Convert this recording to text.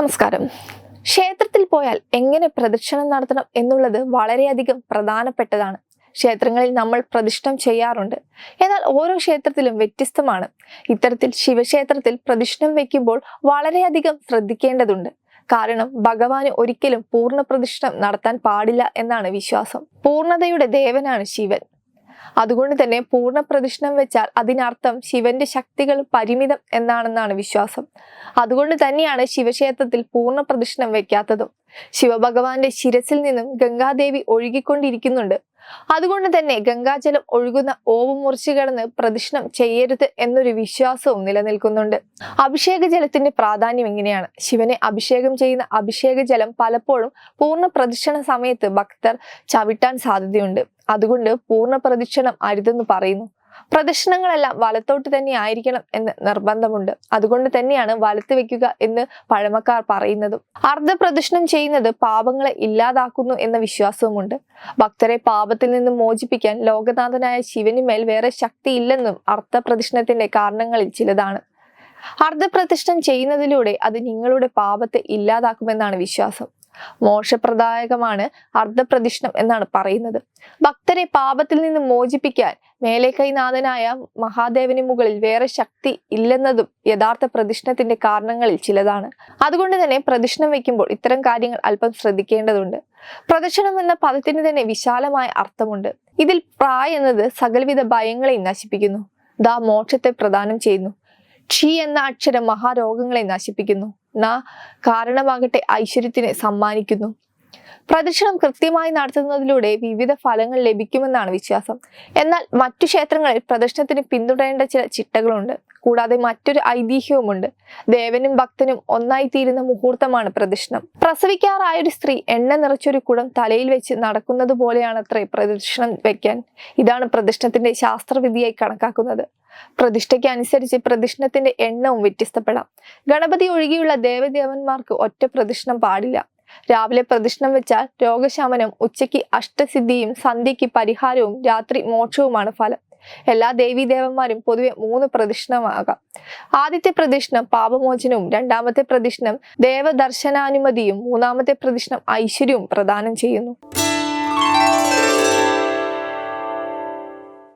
നമസ്കാരം. ക്ഷേത്രത്തിൽ പോയാൽ എങ്ങനെ പ്രദക്ഷിണം നടത്തണം എന്നുള്ളത് വളരെയധികം പ്രധാനപ്പെട്ടതാണ്. ക്ഷേത്രങ്ങളിൽ നമ്മൾ പ്രതിഷ്ഠം ചെയ്യാറുണ്ട്. എന്നാൽ ഓരോ ക്ഷേത്രത്തിലും വ്യത്യസ്തമാണ്. ഇത്തരത്തിൽ ശിവക്ഷേത്രത്തിൽ പ്രതിഷ്ഠം വയ്ക്കുമ്പോൾ വളരെയധികം ശ്രദ്ധിക്കേണ്ടതുണ്ട്. കാരണം ഭഗവാന് ഒരിക്കലും പൂർണ പ്രതിഷ്ഠം നടത്താൻ പാടില്ല എന്നാണ് വിശ്വാസം. പൂർണതയുടെ ദേവനാണ് ശിവൻ. അതുകൊണ്ട് തന്നെ പൂർണ പ്രതിഷ്ഠം വെച്ചാൽ അതിനർത്ഥം ശിവന്റെ ശക്തികൾ പരിമിതം എന്നാണെന്നാണ് വിശ്വാസം. അതുകൊണ്ട് തന്നെയാണ് ശിവക്ഷേത്രത്തിൽ പൂർണ പ്രതിഷ്ഠം വെക്കാത്തതും. ശിവഭഗവാന്റെ ശിരസിൽ നിന്നും ഗംഗാദേവി ഒഴുകിക്കൊണ്ടിരിക്കുന്നുണ്ട്. അതുകൊണ്ട് തന്നെ ഗംഗാജലം ഒഴുകുന്ന ഓവ് മുറിച്ചു കിടന്ന് പ്രദക്ഷിണം ചെയ്യരുത് എന്നൊരു വിശ്വാസവും നിലനിൽക്കുന്നുണ്ട്. അഭിഷേക ജലത്തിന്റെ പ്രാധാന്യം എങ്ങനെയാണ് ശിവനെ അഭിഷേകം ചെയ്യുന്ന അഭിഷേക ജലം പലപ്പോഴും പൂർണ പ്രദക്ഷിണ സമയത്ത് ഭക്തർ ചവിട്ടാൻ സാധ്യതയുണ്ട്. അതുകൊണ്ട് പൂർണ പ്രദക്ഷിണം അരുതെന്ന് പറയുന്നു. പ്രദക്ഷിണങ്ങളെല്ലാം വലത്തോട്ട് തന്നെ ആയിരിക്കണം എന്ന് നിർബന്ധമുണ്ട്. അതുകൊണ്ട് തന്നെയാണ് വലത്ത് വെക്കുക എന്ന് പഴമക്കാർ പറയുന്നതും. അർദ്ധ പ്രദക്ഷിണം ചെയ്യുന്നത് പാപങ്ങളെ ഇല്ലാതാക്കുന്നു എന്ന വിശ്വാസവുമുണ്ട്. ഭക്തരെ പാപത്തിൽ നിന്ന് മോചിപ്പിക്കാൻ ലോകനാഥനായ ശിവന് മേൽ വേറെ ശക്തിയില്ലെന്നും അർദ്ധ പ്രദക്ഷിണത്തിന്റെ കാരണങ്ങളിൽ ചിലതാണ്. അർദ്ധപ്രതിഷ്ഠം ചെയ്യുന്നതിലൂടെ അത് നിങ്ങളുടെ പാപത്തെ ഇല്ലാതാക്കുമെന്നാണ് വിശ്വാസം. മോക്ഷപ്രദായകമാണ് അർദ്ധപ്രതിഷ്ഠം എന്നാണ് പറയുന്നത്. ഭക്തരെ പാപത്തിൽ നിന്ന് മോചിപ്പിക്കാൻ മേലെ കൈനാഥനായ മഹാദേവന് മുകളിൽ വേറെ ശക്തി ഇല്ലെന്നതും യഥാർത്ഥ പ്രതിഷ്ഠത്തിന്റെ കാരണങ്ങളിൽ ചിലതാണ്. അതുകൊണ്ട് തന്നെ പ്രതിഷ്ഠം വയ്ക്കുമ്പോൾ ഇത്തരം കാര്യങ്ങൾ അല്പം ശ്രദ്ധിക്കേണ്ടതുണ്ട്. പ്രദക്ഷിണം എന്ന പദത്തിന് തന്നെ വിശാലമായ അർത്ഥമുണ്ട്. ഇതിൽ പ്രായ എന്നത് സകലവിധ ഭയങ്ങളെയും നശിപ്പിക്കുന്നു. ദാ മോക്ഷത്തെ പ്രദാനം ചെയ്യുന്നു. ക്ഷി എന്ന അക്ഷരം മഹാരോഗങ്ങളെ നശിപ്പിക്കുന്നു. ന കാരണമാകട്ടെ ഐശ്വര്യത്തിനെ സമ്മാനിക്കുന്നു. പ്രദക്ഷിണം കൃത്യമായി നടത്തുന്നതിലൂടെ വിവിധ ഫലങ്ങൾ ലഭിക്കുമെന്നാണ് വിശ്വാസം. എന്നാൽ മറ്റു ക്ഷേത്രങ്ങളിൽ പ്രദക്ഷിണത്തിന് പിന്തുടരേണ്ട ചില ചിട്ടകളുണ്ട്. കൂടാതെ മറ്റൊരു ഐതിഹ്യവുമുണ്ട്. ദേവനും ഭക്തനും ഒന്നായി തീരുന്ന മുഹൂർത്തമാണ് പ്രദക്ഷിണം പ്രസവിക്കാറായ ഒരു സ്ത്രീ എണ്ണ നിറച്ചൊരു കുടം തലയിൽ വെച്ച് നടക്കുന്നത് പോലെയാണത്രേ പ്രദക്ഷിണം വയ്ക്കാൻ ഇതാണ് പ്രദക്ഷിണത്തിന്റെ ശാസ്ത്രവിധിയായി കണക്കാക്കുന്നത്. പ്രതിഷ്ഠയ്ക്ക് അനുസരിച്ച് പ്രദക്ഷിണത്തിന്റെ എണ്ണവും വ്യത്യസ്തപ്പെടാം. ഗണപതി ഒഴികെയുള്ള ദേവദേവന്മാർക്ക് ഒറ്റ പ്രദക്ഷിണം പാടില്ല. രാവിലെ പ്രദക്ഷിണം വെച്ചാൽ രോഗശമനം ഉച്ചയ്ക്ക് അഷ്ടസിദ്ധിയും സന്ധ്യയ്ക്ക് പരിഹാരവും രാത്രി മോക്ഷവുമാണ് ഫലം. എല്ലാ ദേവീദേവന്മാരും പൊതുവെ മൂന്ന് പ്രദക്ഷിണമാകാം ആദ്യത്തെ പ്രദക്ഷിണം പാപമോചനവും രണ്ടാമത്തെ പ്രദക്ഷിണം ദേവദർശനാനുമതിയും മൂന്നാമത്തെ പ്രദക്ഷിണം ഐശ്വര്യവും പ്രദാനം ചെയ്യുന്നു.